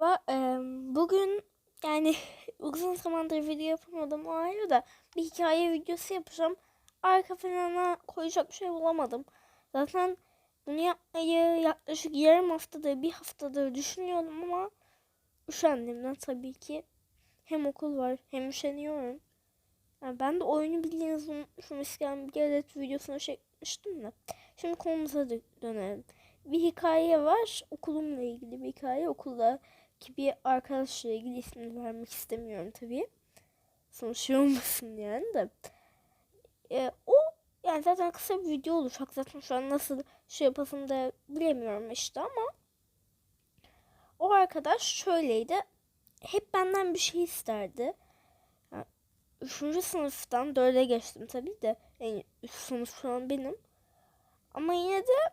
Bugün yani uzun zamandır video yapamadım o ayrı da bir hikaye videosu yapacağım. Arka plana koyacak bir şey bulamadım. Zaten bunu yapmayı yaklaşık yarım haftadır, bir haftadır düşünüyorum ama üşendiğimden tabii ki hem okul var hem üşeniyorum. Yani ben de oyunu bildiğiniz unutmuşum. Eskiden bir galet videosunu çekmiştim de. Şimdi konumuza dö- dönelim. Bir hikaye var. Okulumla ilgili bir hikaye. Okuldaki bir arkadaşla ilgili ismini vermek istemiyorum tabii. Sonuç şey olmasın yani de. Ee, o yani zaten kısa bir video olacak. Zaten şu an nasıl şey yapasım da bilemiyorum işte ama o arkadaş şöyleydi. Hep benden bir şey isterdi. Yani üçüncü sınıftan dörde geçtim tabii de. En üst sınıf şu an benim. Ama yine de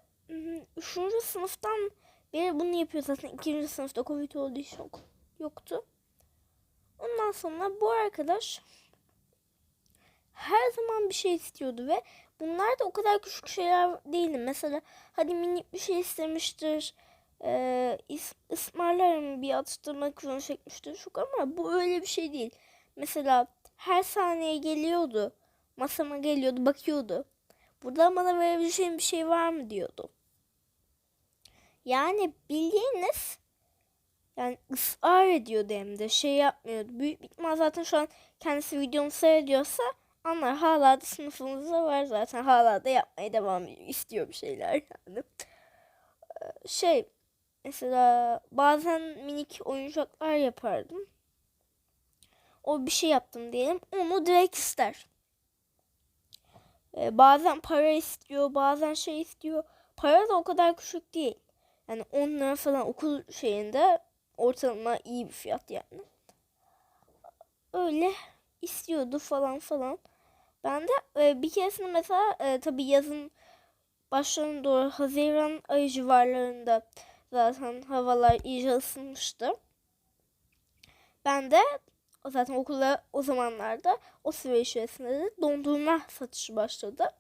üçüncü sınıftan beri bunu yapıyor zaten. ikinci sınıfta Covid olduğu için yok, yoktu. Ondan sonra bu arkadaş her zaman bir şey istiyordu ve bunlar da o kadar küçük şeyler değildi. Mesela hadi minik bir şey istemiştir. Ee, is, ısmarlarım bir atıştırma kürünü çekmiştir. Çok ama bu öyle bir şey değil. Mesela her saniye geliyordu. Masama geliyordu bakıyordu. Burada bana verebileceğin bir şey var mı diyordu. Yani bildiğiniz yani ısrar ediyordu hem de şey yapmıyordu. Büyük ihtimal zaten şu an kendisi videomu seyrediyorsa anlar hala da sınıfımızda var zaten hala da yapmaya devam ediyor. istiyor bir şeyler yani. Ee, Şey mesela bazen minik oyuncaklar yapardım. O bir şey yaptım diyelim onu direkt ister. Ee, bazen para istiyor, bazen şey istiyor. Para da o kadar küçük değil. Yani 10 lira falan okul şeyinde ortalama iyi bir fiyat yani. Öyle istiyordu falan falan. Ben de e, bir keresinde mesela e, tabii yazın başlarına doğru Haziran ayı civarlarında zaten havalar iyice ısınmıştı. Ben de zaten okulda o zamanlarda o süre içerisinde de dondurma satışı başladı.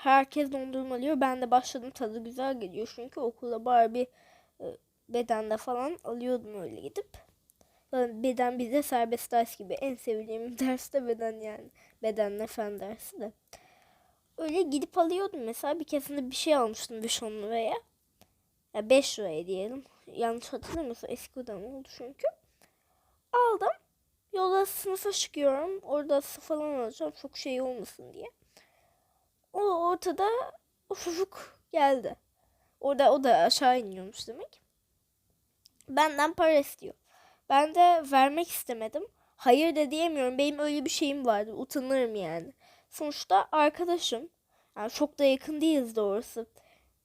Herkes dondurma alıyor. Ben de başladım. Tadı güzel geliyor. Çünkü okulda bari bir e, bedende falan alıyordum öyle gidip. Beden bizde serbest ders gibi. En sevdiğim ders de beden yani. Bedenle fen dersi de. Öyle gidip alıyordum. Mesela bir keresinde bir şey almıştım 5-10 liraya. Ya 5 liraya diyelim. Yanlış hatırlamıyorsam eski odam oldu çünkü. Aldım. Yolda sınıfa çıkıyorum. Orada falan alacağım. Çok şey olmasın diye. O ortada çocuk geldi. Orada o da aşağı iniyormuş demek. Benden para istiyor. Ben de vermek istemedim. Hayır da diyemiyorum. Benim öyle bir şeyim vardı. Utanırım yani. Sonuçta arkadaşım. Yani çok da yakın değiliz doğrusu.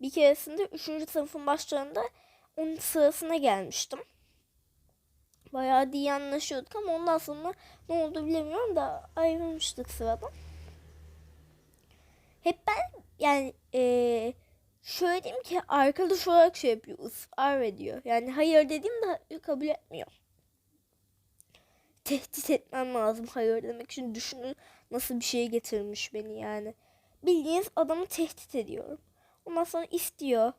Bir keresinde 3. sınıfın başlarında onun sırasına gelmiştim. Bayağı iyi anlaşıyorduk ama ondan sonra ne oldu bilemiyorum da ayrılmıştık sıradan. Hep ben yani eee şöyle diyeyim ki arkadaş olarak şey yapıyor, ısrar ediyor. Yani hayır dediğimde kabul etmiyor. Tehdit etmem lazım hayır demek için düşünün nasıl bir şey getirmiş beni yani. Bildiğiniz adamı tehdit ediyorum. Ondan sonra istiyor,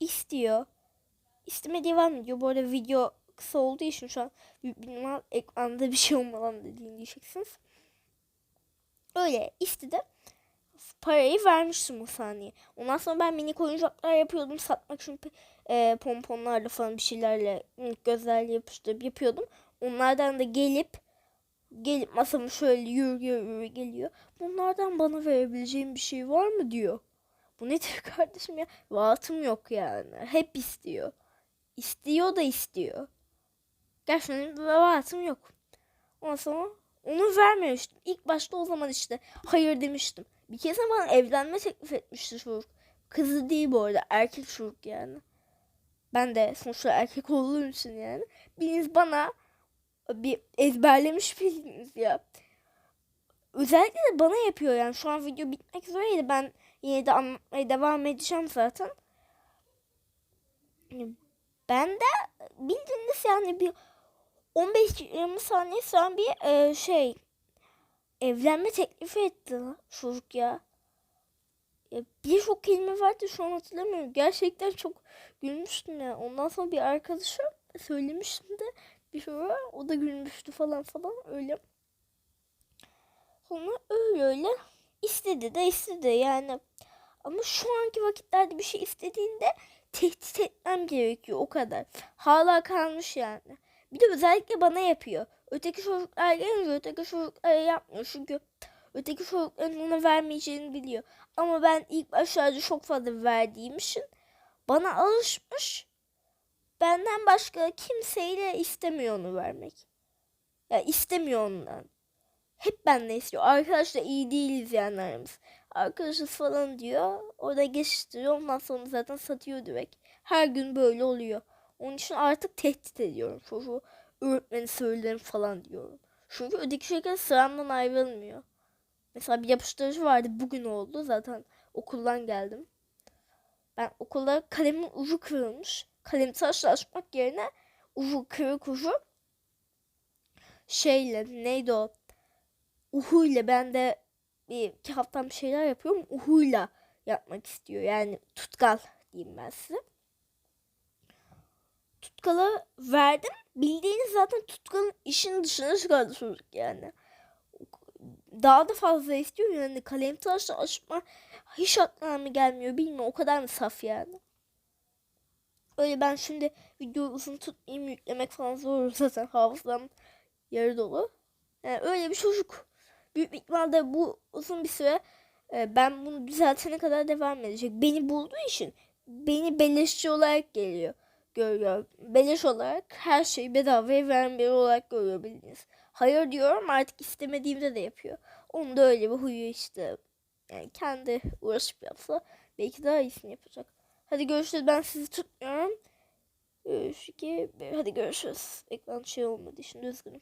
istiyor. İsteme devam ediyor. Bu arada video kısa olduğu için şu an ihtimal ekranda bir şey olmadan dediğini diyeceksiniz. Öyle istedi parayı vermiştim o saniye. Ondan sonra ben minik oyuncaklar yapıyordum satmak için e, pomponlarla falan bir şeylerle minik gözlerle yapıştırıp yapıyordum. Onlardan da gelip gelip masamı şöyle yürü yürü, yürü geliyor. Bunlardan bana verebileceğin bir şey var mı diyor. Bu nedir kardeşim ya? Vaatım yok yani. Hep istiyor. İstiyor da istiyor. Gerçekten vaatım yok. Ondan sonra onu vermemiştim. İlk başta o zaman işte hayır demiştim. Bir kez bana evlenme teklif etmişti çocuk. Kızı değil bu arada. Erkek çocuk yani. Ben de sonuçta erkek olduğum için yani. Biriniz bana bir ezberlemiş biriniz ya. Özellikle de bana yapıyor yani. Şu an video bitmek üzereydi. Ben yine de anlatmaya devam edeceğim zaten. Ben de bildiğiniz yani bir 15-20 saniye sonra bir e, şey evlenme teklifi etti lan çocuk ya. ya Birçok kelime vardı şu an hatırlamıyorum. Gerçekten çok gülmüştüm ya. Ondan sonra bir arkadaşım söylemiştim de bir sonra o da gülmüştü falan falan öyle. Sonra öyle öyle istedi de istedi yani. Ama şu anki vakitlerde bir şey istediğinde tehdit etmem gerekiyor o kadar. Hala kalmış yani. Bir de özellikle bana yapıyor. Öteki çocuklar gelince öteki çocuklara yapmıyor. Çünkü öteki çocukların ona vermeyeceğini biliyor. Ama ben ilk başlarda çok fazla verdiğim için bana alışmış. Benden başka kimseyle istemiyor onu vermek. Ya istemiyor ondan. Hep benden istiyor. Arkadaşlar iyi değiliz yani aramız. Arkadaşız falan diyor. Orada geçiştiriyor. Ondan sonra zaten satıyor direkt. Her gün böyle oluyor. Onun için artık tehdit ediyorum. Çocuğu öğretmeni söylerim falan diyorum. Çünkü öteki şeker sıramdan ayrılmıyor. Mesela bir yapıştırıcı vardı. Bugün oldu. Zaten okuldan geldim. Ben okulda kalemin ucu kırılmış. Kalemi taşlaşmak yerine ucu kırık ucu şeyle neydi o? Uhuyla ben de bir iki haftam bir şeyler yapıyorum. Uhuyla yapmak istiyor. Yani tutkal diyeyim ben size. Tutkalı verdim. Bildiğiniz zaten tutkalın işin dışına çıkardı çocuk yani. Daha da fazla istiyor yani kalem taşla açma hiç aklına mı gelmiyor bilmiyorum o kadar mı saf yani. Öyle ben şimdi video uzun tutmayayım yüklemek falan zor zaten hafızam yarı dolu. Yani öyle bir çocuk. Büyük ihtimalle bu uzun bir süre e, ben bunu düzeltene kadar devam edecek. Beni bulduğu için beni beleşçi olarak geliyor. Görüyor. Beleş olarak her şeyi bedavaya veren biri olarak görüyor bildiğiniz. Hayır diyorum artık istemediğimde de yapıyor. Onun da öyle bir huyu işte. Yani kendi uğraşıp yapsa belki daha iyisini yapacak. Hadi görüşürüz. Ben sizi tutmuyorum. 3, 2, 1. Hadi görüşürüz. Ekran şey olmadı. Şimdi üzgünüm.